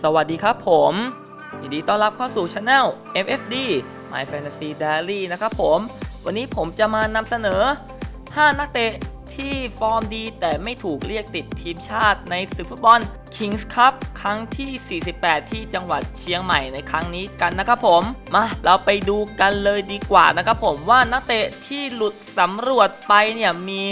สวัสดีครับผมยินดีต้อนรับเข้าสู่ช anel MFD My Fantasy Diary นะครับผม วันนี้ผมจะมานำเสนอ 5 นักเตะที่ฟอร์มดีแต่ไม่ถูกเรียกติดทีมชาติในศึกฟุตบอล Kings Cup ครั้งที่ 48 ที่จังหวัดเชียงใหม่ในครั้งนี้กันนะครับผม มาเราไปดูกันเลยดีกว่านะครับผมว่านักเตะที่หลุดสำรวจไปเนี่ยมี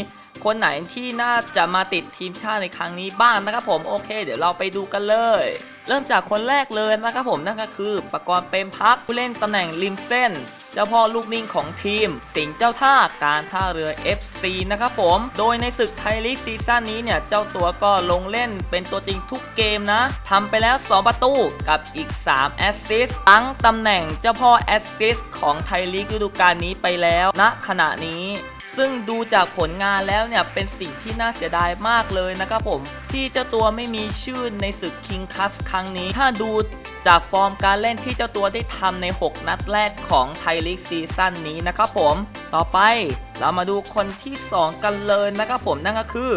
คนไหนที่น่าจะมาติดทีมชาติในครั้งนี้บ้างนะครับผมโอเค เดี๋ยวเราไปดูกันเลย เริ่มจากคนแรกเลยนะครับผมนั่นก็คือประกรณ์เปรมพักผู้เล่นตำแหน่งริมเส้น เจ้าพ่อลูกนิ่งของทีม สิงห์เจ้าท่าการท่าเรือ FC นะครับผม โดยในศึกไทยลีกซีซั่นนี้เนี่ย เจ้าตัวก็ลงเล่นเป็นตัวจริงทุกเกมนะทำไปแล้ว 2 ประตูกับอีก 3 แอสซิสต์ทั้งตำแหน่งเจ้าพ่อแอสซิสต์ของไทยลีกฤดูกาลนี้ไปแล้วณขณะนี้ ซึ่งดูจากผลงานแล้วเนี่ยเป็นสิ่งที่น่าเสียดายมากเลยนะครับผม ที่เจ้าตัวไม่มีชื่อในศึก King Cup ครั้งนี้ ถ้าดูจากฟอร์มการเล่นที่เจ้าตัวได้ทำใน 6 นัดแรกของไทยลีกซีซั่นนี้นะครับผม ต่อไปเรามาดูคนที่ 2 กันเลยนะครับผมนั่นก็คือ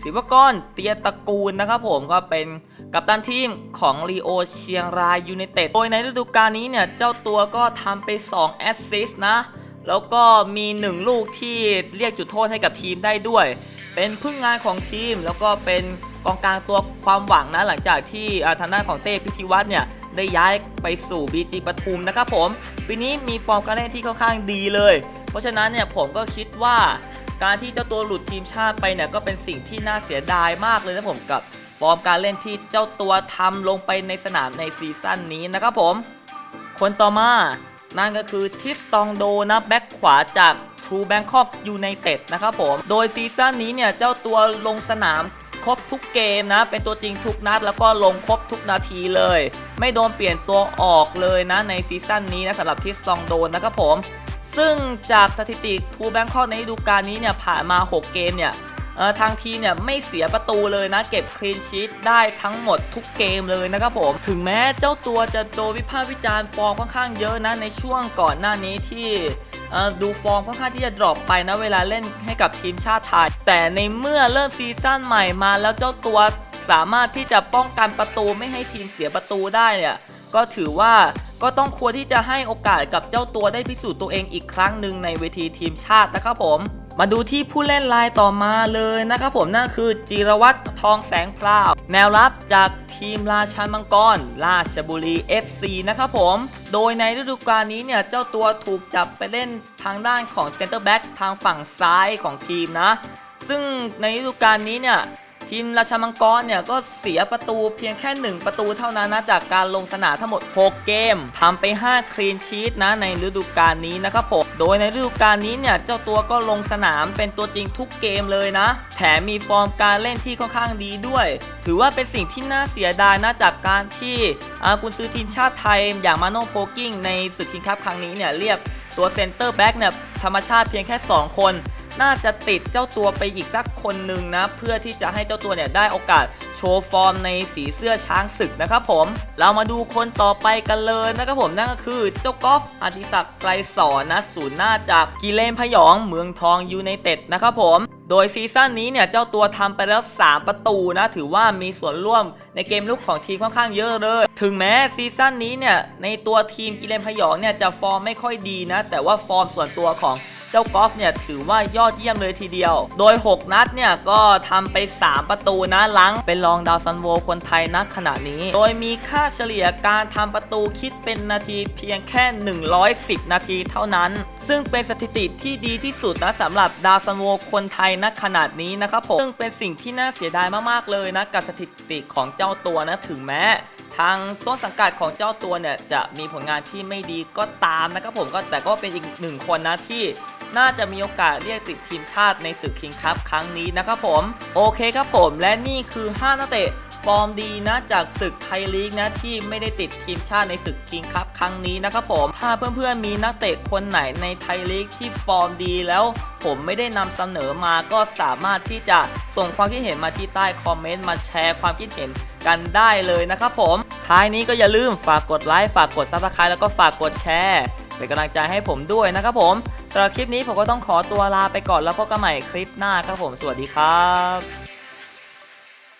ศิวกรเตียตระกูลนะครับผมก็เป็นกัปตันทีมของลีโอเชียงรายยูไนเต็ดโดยในฤดูกาลนี้เนี่ย เจ้าตัวก็ทำไป 2 แอสซิสต์นะ แล้วก็มีหนึ่งลูกที่เรียกจุดโทษให้กับทีมได้ด้วย เป็นพึ่งงานของทีม แล้วก็เป็นกองกลางตัวความหวังนะหลังจากที่อ่าทางด้านของเต้พิธีวัฒน์เนี่ยได้ย้ายไปสู่ BG ปทุมนะครับผมปีนี้มีฟอร์มการเล่นที่ค่อนข้างดีเลย เพราะฉะนั้นเนี่ยผมก็คิดว่าการที่เจ้าตัวหลุดทีมชาติไปเนี่ยก็เป็นสิ่งที่น่าเสียดายมากเลยนะผมกับฟอร์มการเล่นที่เจ้าตัวทำลงไปในสนามในซีซั่นนี้นะครับผม คนต่อมา นั่นก็คือทิสตองโดนะแบ็คขวาจากทูแบงคอกยูไนเต็ดนะครับผม โดยซีซั่นนี้เนี่ยเจ้าตัวลงสนามครบทุกเกมนะ เป็นตัวจริงทุกนัดแล้วก็ลงครบทุกนาทีเลย ไม่โดนเปลี่ยนตัวออกเลยนะในซีซั่นนี้นะสำหรับทิสตองโดนะครับผม ซึ่งจากสถิติทูแบงคอกในฤดูกาลนี้เนี่ยผ่านมา 6 เกมเนี่ย ทางทีเนี่ยไม่เสียประตูเลยนะ เก็บคลีนชีตได้ทั้งหมดทุกเกมเลยนะครับผม ถึงแม้เจ้าตัวจะโดนวิพากษ์วิจารณ์ฟอร์มค่อนข้างเยอะนะในช่วงก่อนหน้านี้ที่ดูฟอร์มค่อนข้างที่จะดรอปไปนะเวลาเล่นให้กับทีมชาติไทย แต่ในเมื่อเริ่มซีซั่นใหม่มาแล้วเจ้าตัวสามารถที่จะป้องกันประตูไม่ให้ทีมเสียประตูได้เนี่ยก็ถือว่าก็ต้องควรที่จะให้โอกาสกับเจ้าตัวได้พิสูจน์ตัวเองอีกครั้งหนึ่งในเวทีทีมชาตินะครับผม มาดูที่ผู้เล่นรายต่อมาเลยนะครับผมนั่นคือจิรวัตรทองแสงพราว แนวรับจากทีมราชันมังกร ราชบุรี FC นะครับผม โดยในฤดูกาลนี้เนี่ยเจ้าตัวถูกจับไปเล่นทางด้านของเซนเตอร์แบ็กทางฝั่งซ้ายของทีมนะ ซึ่งในฤดูกาลนี้เนี่ย ทีมราชมังกรเนี่ยก็เสียประตูเพียงแค่ 1 ประตูเท่านั้นนะจากการลงสนามทั้งหมด 6 เกมทำไป 5 คลีนชีตนะในฤดูกาลนี้นะครับผมโดยในฤดูกาลนี้เนี่ยเจ้าตัวก็ลงสนามเป็นตัวจริงทุกเกมเลยนะ แถมมีฟอร์มการเล่นที่ค่อนข้างดีด้วย ถือว่าเป็นสิ่งที่น่าเสียดายนะจากการที่อากุนซือทีมชาติไทยอย่างมาโนโพกิ้งในศึกคิงคัพครั้งนี้เนี่ยเรียกตัวเซนเตอร์แบ็กเนี่ยธรรมชาติเพียงแค่ 2 คน น่าจะติดเจ้าตัวไปอีกสักคนหนึ่งนะ เพื่อที่จะให้เจ้าตัวเนี่ยได้โอกาสโชว์ฟอร์มในสีเสื้อช้างศึกนะครับผม เรามาดูคนต่อไปกันเลยนะครับผมนั่นก็คือเจ้ากอล์ฟอดิศักดิ์ไกรสอนนะศูนย์หน้าจากกิเลนพยองเมืองทองยูไนเต็ดนะครับผมโดยซีซั่นนี้เนี่ยเจ้าตัวทำไปแล้ว 3 ประตูนะ ถือว่ามีส่วนร่วมในเกมลุกของทีมค่อนข้างเยอะเลย ถึงแม้ซีซั่นนี้เนี่ยในตัวทีมกิเลนพยองเนี่ยจะฟอร์มไม่ค่อยดีนะ แต่ว่าฟอร์มส่วนตัวของ เจ้ากอล์ฟเนี่ยถือว่ายอดเยี่ยมเลยทีเดียว โดย 6 นัดเนี่ยก็ทำไป 3 ประตูนะหลังเป็นรองดาวซันโวคนไทยนักขณะนี้ โดยมีค่าเฉลี่ยการทำประตูคิดเป็นนาทีเพียงแค่ 110 นาทีเท่านั้น ซึ่งเป็นสถิติที่ดีที่สุดนะสำหรับดาวซันโวคนไทยนักขนาดนี้นะครับผมซึ่งเป็นสิ่งที่น่าเสียดายมากๆเลยนะกับสถิติของเจ้าตัวนะถึงแม้ทางต้นสังกัดของเจ้าตัวเนี่ยจะมีผลงานที่ไม่ดีก็ตามนะครับผมก็แต่ก็เป็นอีกหนึ่งคนนะที่ น่าจะมีโอกาสเรียกติดทีมชาติในศึกคิงคัพครั้งนี้นะครับผม โอเคครับผม และนี่คือ 5 นักเตะฟอร์มดีนะจากศึกไทยลีกนะที่ไม่ได้ติดทีมชาติในศึกคิงคัพครั้งนี้นะครับผม ถ้าเพื่อนๆมีนักเตะคนไหนในไทยลีกที่ฟอร์มดีแล้ว ผมไม่ได้นำเสนอมาก็สามารถที่จะส่งความคิดเห็นมาที่ใต้คอมเมนต์มาแชร์ความคิดเห็นกันได้เลยนะครับผม ท้ายนี้ก็อย่าลืมฝากกดไลค์ฝากกดซับสไครต์แล้วก็ฝากกดแชร์เป็นกำลังใจให้ผมด้วยนะครับผม สำหรับคลิปนี้ผมก็ต้องขอตัวลาไปก่อนแล้วพบกันใหม่คลิปหน้าครับผมสวัสดีครับ